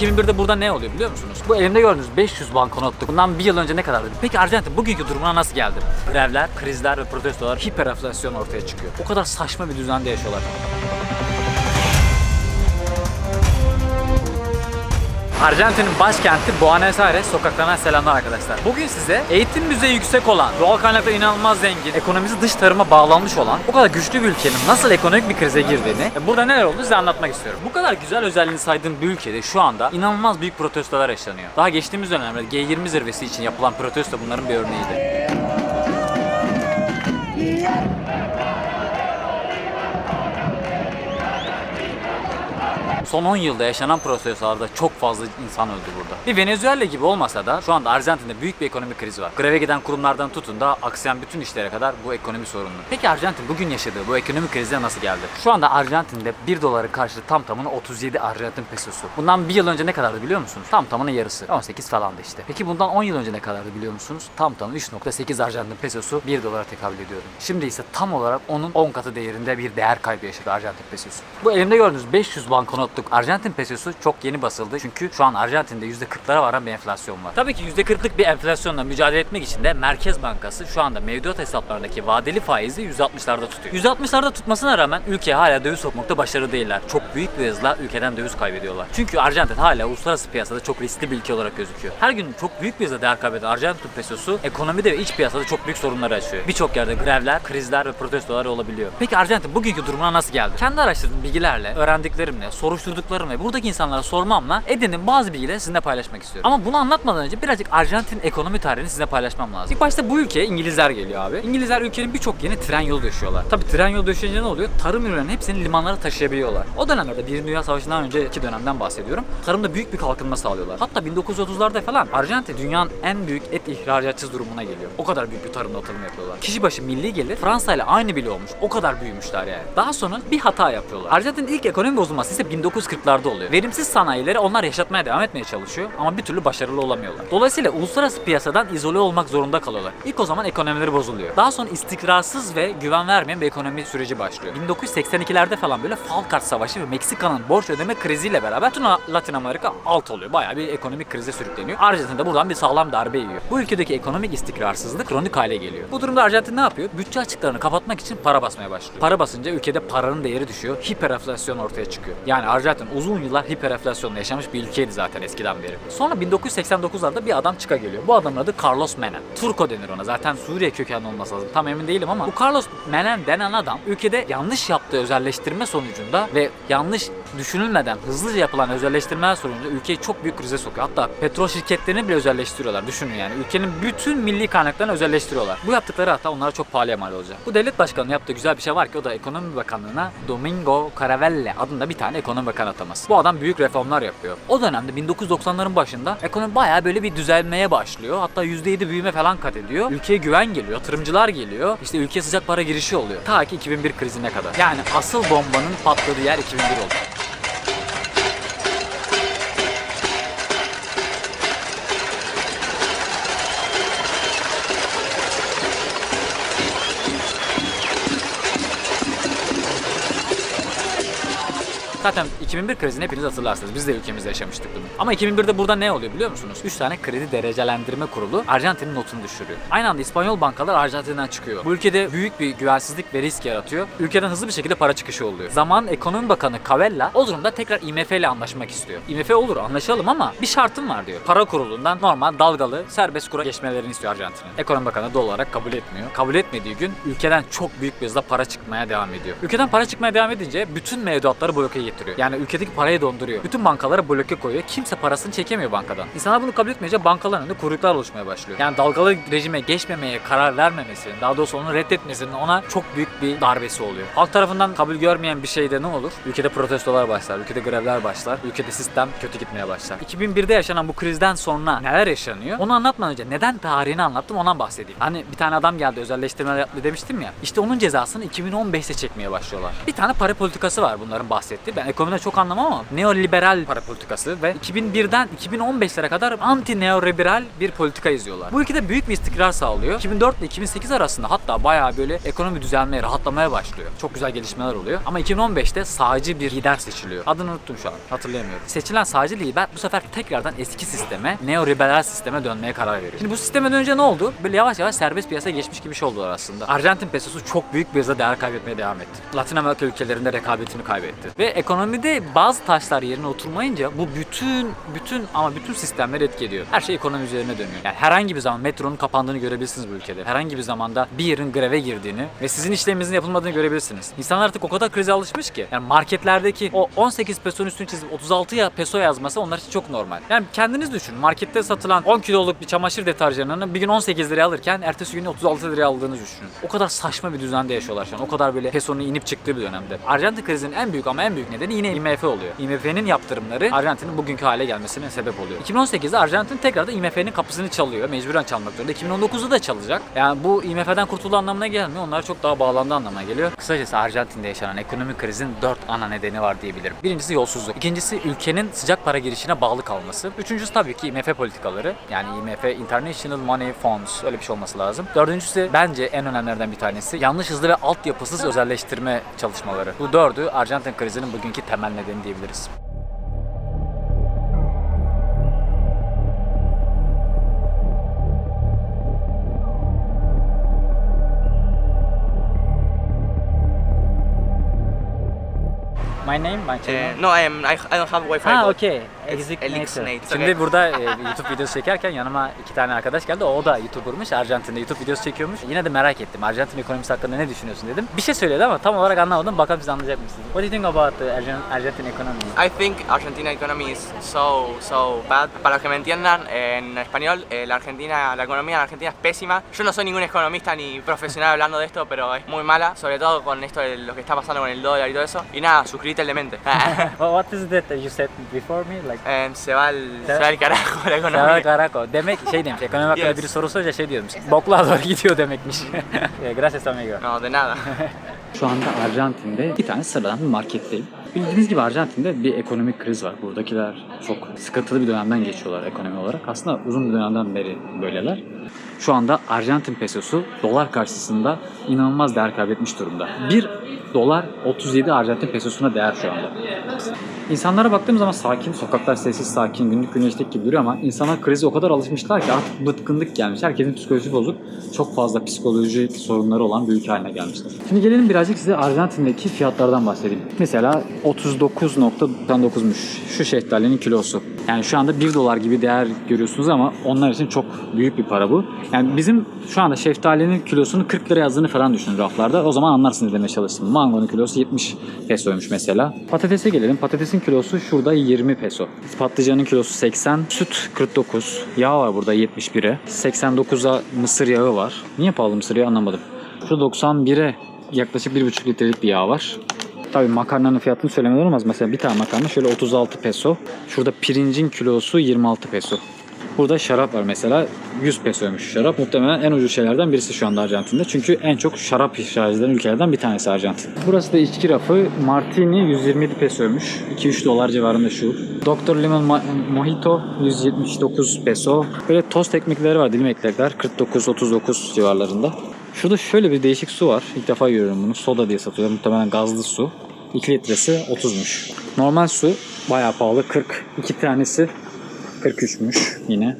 2001'de burada ne oluyor biliyor musunuz? Bu elimde gördüğünüz 500 banknotluk. Bundan bir yıl önce ne kadardı? Peki Arjantin bugünkü durumuna nasıl geldi? Grevler, krizler ve protestolar, hiperenflasyon ortaya çıkıyor. O kadar saçma bir düzende yaşıyorlar. Arjantin'in başkenti Buenos Aires sokaklarına selamlar arkadaşlar. Bugün size eğitim düzeyi yüksek olan, doğal kaynakları inanılmaz zengin, ekonomisi dış tarıma bağlanmış olan, o kadar güçlü bir ülkenin nasıl ekonomik bir krize girdiğini, ve burada neler olduğunu size anlatmak istiyorum. Bu kadar güzel özelliğini saydığım bir ülkede şu anda inanılmaz büyük protestolar yaşanıyor. Daha geçtiğimiz dönemlerde G20 zirvesi için yapılan protesto bunların bir örneğiydi. Son 10 yılda yaşanan protestolarda çok fazla insan öldü burada. Bir Venezuela gibi olmasa da şu anda Arjantin'de büyük bir ekonomik kriz var. Greve giden kurumlardan tutun da aksayan bütün işlere kadar bu ekonomi sorunlu. Peki Arjantin bugün yaşadığı bu ekonomik krize nasıl geldi? Şu anda Arjantin'de 1 doların karşılığı tam tamına 37 Arjantin pesosu. Bundan bir yıl önce ne kadardı biliyor musunuz? Tam tamına yarısı. 18 falandı işte. Peki bundan 10 yıl önce ne kadardı biliyor musunuz? Tam tamına 3.8 Arjantin pesosu 1 dolara tekabül ediyordu. Şimdi ise tam olarak onun 10 katı değerinde bir değer kaybı yaşadı Arjantin pesosu. Bu elimde gördüğünüz 500 banknotluk Arjantin pesosu çok yeni basıldı. Çünkü şu an Arjantin'de %40'lara varan bir enflasyon var. Tabii ki %40'lık bir enflasyonla mücadele etmek için de Merkez Bankası şu anda mevduat hesaplarındaki vadeli faizi %60'larda tutuyor. %60'larda tutmasına rağmen ülkeye hala döviz sokmakta başarılı değiller. Çok büyük bir hızla ülkeden döviz kaybediyorlar. Çünkü Arjantin hala uluslararası piyasada çok riskli bir ülke olarak gözüküyor. Her gün çok büyük bir hızla değer kaybeden Arjantin pesosu ekonomide ve iç piyasada çok büyük sorunları açıyor. Birçok yerde grevler, krizler ve protestolar olabiliyor. Peki Arjantin bugünkü durumuna nasıl geldi? Kendi araştırdığım bilgilerle, öğrendiklerimle, soruşturduklarım ve buradaki insanlara sormamla edindiğim bazı bilgileri sizinle paylaşmak istiyorum. Ama bunu anlatmadan önce birazcık Arjantin ekonomi tarihini sizinle paylaşmam lazım. İlk başta bu ülkeye İngilizler geliyor abi. İngilizler ülkenin birçok yerine tren yolu döşüyorlar. Tabi tren yolu döşeyince ne oluyor? Tarım ürünlerinin hepsini limanlara taşıyabiliyorlar. O dönemlerde Birinci Dünya Savaşı'ndan önceki dönemden bahsediyorum. Tarımda büyük bir kalkınma sağlıyorlar. Hatta 1930'larda falan Arjantin dünyanın en büyük et ihracatçısı durumuna geliyor. O kadar büyük bir tarımda atılım yapıyorlar. Kişi başı milli gelir Fransa ile aynı bile olmuş. O kadar büyümüşler yani. Daha sonra bir hata yapıyorlar. Arjantin'in ilk ekonomi bozulması ise 1940'larda oluyor. Verimsiz sanayileri onlar yaşatmaya devam etmeye çalışıyor ama bir türlü başarılı olamıyorlar. Dolayısıyla uluslararası piyasadan izole olmak zorunda kalıyorlar. İlk o zaman ekonomileri bozuluyor. Daha sonra istikrarsız ve güven vermeyen bir ekonomi süreci başlıyor. 1982'lerde falan böyle Falkart Savaşı ve Meksika'nın borç ödeme kriziyle beraber tüm Latin Amerika alt oluyor. Bayağı bir ekonomik krize sürükleniyor. Arjantin de buradan bir sağlam darbe yiyor. Bu ülkedeki ekonomik istikrarsızlık kronik hale geliyor. Bu durumda Arjantin ne yapıyor? Bütçe açıklarını kapatmak için para basmaya başlıyor. Para basınca ülkede paranın değeri düşüyor. Hiperenflasyon ortaya çıkıyor. Yani Arjantin uzun yıllar hiperenflasyonla yaşamış bir ülkeydi zaten eskiden beri. Sonra 1989'larda bir adam çıka geliyor. Bu adamın adı Carlos Menem. Turco denir ona. Zaten Suriye kökenli olması lazım. Tam emin değilim ama bu Carlos Menem denen adam ülkede yanlış yaptığı özelleştirme sonucunda ve yanlış düşünülmeden hızlıca yapılan özelleştirmeler sonucunda ülkeyi çok büyük krize sokuyor. Hatta petrol şirketlerini bile özelleştiriyorlar. Düşünün yani. Ülkenin bütün milli kaynaklarını özelleştiriyorlar. Bu yaptıkları hatta onlara çok pahalıya mal olacak. Bu devlet başkanının yaptığı güzel bir şey var ki o da ekonomi bakanlığına Domingo Caravelle adında bir tane ekonomi bakanı ataması. Bu adam büyük reformlar yapıyor. O dönemde 1990'ların başında ekonomi bayağı böyle bir düzelmeye başlıyor. Hatta %7 büyüme falan kat ediyor. Ülkeye güven geliyor, yatırımcılar geliyor. İşte ülkeye sıcak para girişi oluyor. Ta ki 2001 krizine kadar. Yani asıl bombanın patladığı yer 2001 oldu. Zaten 2001 krizini hepiniz hatırlarsınız. Biz de ülkemizde yaşamıştık bunu. Ama 2001'de burada ne oluyor biliyor musunuz? 3 tane kredi derecelendirme kurulu Arjantin'in notunu düşürüyor. Aynı anda İspanyol bankalar Arjantin'den çıkıyor. Bu ülkede büyük bir güvensizlik ve risk yaratıyor. Ülkeden hızlı bir şekilde para çıkışı oluyor. Zaman Ekonomi Bakanı Cavella o durumda tekrar IMF ile anlaşmak istiyor. IMF olur anlaşalım ama bir şartım var diyor. Para kurulundan normal dalgalı serbest kura geçmelerini istiyor Arjantin'in. Ekonomi Bakanı doğal olarak kabul etmiyor. Kabul etmediği gün ülkeden çok büyük bir hızla para çıkmaya devam ediyor. Ülkeden para çıkmaya devam edince bütün mevduatları bloke getiriyor. Yani ülkedeki parayı donduruyor. Bütün bankalara bloke koyuyor. Kimse parasını çekemiyor bankadan. İnsanlar bunu kabul etmeyince bankaların önünde kuyruklar oluşmaya başlıyor. Yani dalgalı rejime geçmemeye karar vermemesi, daha doğrusu onu reddetmesinin ona çok büyük bir darbesi oluyor. Halk tarafından kabul görmeyen bir şeyde ne olur? Ülkede protestolar başlar, ülkede grevler başlar, ülkede sistem kötü gitmeye başlar. 2001'de yaşanan bu krizden sonra neler yaşanıyor? Onu anlatmadan önce neden tarihini anlattım ondan bahsedeyim. Hani bir tane adam geldi özelleştirmeler yaptı demiştim ya. İşte onun cezasını 2015'te çekmeye başlıyorlar. Bir tane para politikası var bunların bahsettiği. Ben ekonomide çok anlamam ama neoliberal para politikası ve 2001'den 2015'lere kadar anti neoliberal bir politika izliyorlar. Bu ülkede büyük bir istikrar sağlıyor. 2004 ile 2008 arasında hatta bayağı böyle ekonomi düzelmeye, rahatlamaya başlıyor. Çok güzel gelişmeler oluyor. Ama 2015'te sağcı bir lider seçiliyor. Adını unuttum şu an. Hatırlayamıyorum. Seçilen sağcı lider bu sefer tekrardan eski sisteme, neoliberal sisteme dönmeye karar veriyor. Şimdi bu sisteme dönünce ne oldu? Böyle yavaş yavaş serbest piyasaya geçmiş gibi şey oldular aslında. Arjantin pesosu çok büyük bir hızla değer kaybetmeye devam etti. Latin Amerika ülkelerinde rekabetini kaybetti. Ve ekonomide bazı taşlar yerine oturmayınca bu bütün bütün ama bütün sistemler etki ediyor. Her şey ekonomi üzerine dönüyor. Yani herhangi bir zaman metronun kapandığını görebilirsiniz bu ülkede. Herhangi bir zamanda bir yerin greve girdiğini ve sizin işleminizin yapılmadığını görebilirsiniz. İnsanlar artık o kadar krize alışmış ki. Yani marketlerdeki o 18 pesonun üstünü çizip 36 ya peso yazması onlar için çok normal. Yani kendiniz düşünün. Markette satılan 10 kiloluk bir çamaşır deterjanını bir gün 18 liraya alırken ertesi gün 36 liraya aldığınızı düşünün. O kadar saçma bir düzende yaşıyorlar şu an. O kadar böyle pesonun inip çıktığı bir dönemde. Arjantin krizinin en büyük ama en büyük nedeni yine IMF oluyor. IMF'nin yaptırımları Arjantin'in bugünkü hale gelmesine sebep oluyor. 2018'de Arjantin tekrardan IMF'nin kapısını çalıyor. Mecburen çalmak zorunda. 2019'da da çalacak. Yani bu IMF'den kurtulduğu anlamına gelmiyor. Onlar çok daha bağlandığı anlamına geliyor. Kısacası Arjantin'de yaşanan ekonomik krizin 4 ana nedeni var diyebilirim. Birincisi yolsuzluk. İkincisi ülkenin sıcak para girişine bağlı kalması. Üçüncüsü tabii ki IMF politikaları. Yani IMF International Money Funds öyle bir şey olması lazım. Dördüncüsü bence en önemlilerden bir tanesi yanlış hızlı ve altyapısız özelleştirme çalışmaları. Bu dördü Arjantin krizinin bugünkü temel nedeni diyebiliriz. My name, my Uh, no, I am. I, I don't have Wi-Fi. Ha but okey. Exignator. Elixnate. Şimdi burada e, YouTube videosu çekerken yanıma iki tane arkadaş geldi. O da YouTuber'mış. Arjantin'de YouTube videosu çekiyormuş. Yine de merak ettim. Arjantin ekonomisi hakkında ne düşünüyorsun dedim. Bir şey söyledi ama tam olarak anlamadım. Bakalım siz anlayacak mısınız? What do you think about the Argent- Argentine economy? I think Argentina economy is so so bad. Para los que me entiendan en español, eh, la Argentina, la economía en Argentina es pésima. Yo no soy ningún economista ni profesional hablando de esto, pero es muy mala, sobre todo con esto de lo que está pasando con el dólar y todo eso. Y nada, suscríbete al demente. What is that you said before me? Like Eh, se va el, se va el carajo la Sağ economía. Karako. Demek şey demiş. Ekonomi hakkında Yes. biri soru sorunca şey diyormuş. Bokluğa doğru gidiyor demekmiş. Eh, Gracias amigo. No, de nada. Şu anda Arjantin'de bir tane sıradan bir marketteyim. Bildiğiniz gibi Arjantin'de bir ekonomik kriz var. Buradakiler çok sıkıntılı bir dönemden geçiyorlar ekonomi olarak. Aslında uzun bir dönemden beri böyleler. Şu anda Arjantin pesosu dolar karşısında inanılmaz değer kaybetmiş durumda. 1 dolar 37 Arjantin pesosuna değer şu anda. İnsanlara baktığım zaman sakin, sokaklar sessiz, sakin, günlük güneşlik gibi duruyor ama insanlar krize o kadar alışmışlar ki artık bıtkınlık gelmiş. Herkesin psikolojisi bozuk. Çok fazla psikoloji sorunları olan bir ülke haline gelmişler. Şimdi gelelim birazcık size Arjantin'deki fiyatlardan bahsedeyim. Mesela 39.99'muş şu şeftalinin kilosu. Yani şu anda 1 dolar gibi değer görüyorsunuz ama onlar için çok büyük bir para bu. Yani bizim şu anda şeftalinin kilosunu 40 lira yazdığını falan düşünün raflarda. O zaman anlarsınız demeye çalıştım. Mangonun kilosu 70 pesoymuş mesela. Patatese gelelim. Patatesin kilosu şurada 20 peso. Patlıcanın kilosu 80. Süt 49. Yağ var burada 71'e. 89'a mısır yağı var. Niye pahalı mısır yağı anlamadım. Şu 91'e yaklaşık 1,5 litrelik bir yağ var. Tabii makarnanın fiyatını söylemeden olmaz. Mesela bir tane makarna şöyle 36 peso. Şurada pirincin kilosu 26 peso. Burada şarap var mesela. 100 pesoymuş şarap. Muhtemelen en ucuz şeylerden birisi şu anda Arjantin'de. Çünkü en çok şarap ihraç eden ülkelerden bir tanesi Arjantin. Burası da içki rafı. Martini 127 pesoymuş. 2-3 dolar civarında şu. Dr. Lemon Mojito 179 peso. Böyle tost ekmekleri var, dilim ekmekler. 49-39 civarlarında. Şurada şöyle bir değişik su var. İlk defa görüyorum bunu. Soda diye satıyorlar. Muhtemelen gazlı su. 2 litresi 30'muş. Normal su bayağı pahalı. 40. 2 tanesi 43'müş yine.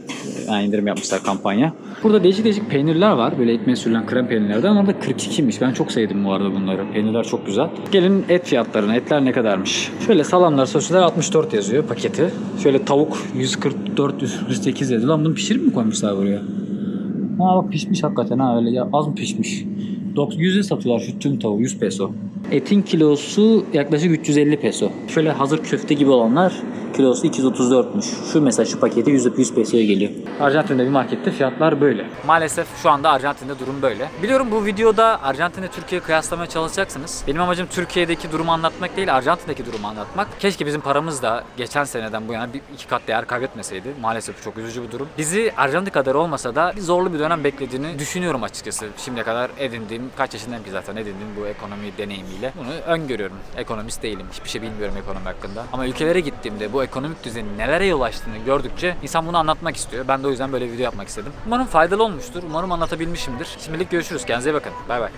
Yani indirim yapmışlar kampanya. Burada değişik değişik peynirler var. Böyle ekmeğe sürülen krem peynirlerden. Onlar da 42'ymiş. Ben çok sevdim bu arada bunları. Peynirler çok güzel. Gelin et fiyatlarına. Etler ne kadarmış? Şöyle salamlar, sosisler 64 yazıyor paketi. Şöyle tavuk 144, 108 yazıyor. Lan bunu pişirip mi koymuşlar buraya? Ha bak pişmiş hakikaten ha öyle ya az mı pişmiş? 100'e satıyorlar şu tüm tavuğu 100 peso. Etin kilosu yaklaşık 350 peso. Şöyle hazır köfte gibi olanlar kilosu 234'müş. Şu mesela şu paketi 100, 100 pesoya geliyor. Arjantin'de bir markette fiyatlar böyle. Maalesef şu anda Arjantin'de durum böyle. Biliyorum bu videoda Arjantin'le Türkiye'yi kıyaslamaya çalışacaksınız. Benim amacım Türkiye'deki durumu anlatmak değil, Arjantin'deki durumu anlatmak. Keşke bizim paramız da geçen seneden bu yana bir iki kat değer kaybetmeseydi. Maalesef çok üzücü bir durum. Bizi Arjantin kadar olmasa da bir zorlu bir dönem beklediğini düşünüyorum açıkçası. Şimdiye kadar edindiğim, kaç yaşındayım ki zaten edindiğim bu ekonomi deneyimiyle. bunu öngörüyorum. Ekonomist değilim. Hiçbir şey bilmiyorum ekonomi hakkında. Ama ülkelere gittiğimde bu ekonomik düzenin nelere yol açtığını gördükçe insan bunu anlatmak istiyor. Ben de o yüzden böyle bir video yapmak istedim. Umarım faydalı olmuştur. Umarım anlatabilmişimdir. Şimdilik görüşürüz. Kendinize bakın. Bay bay.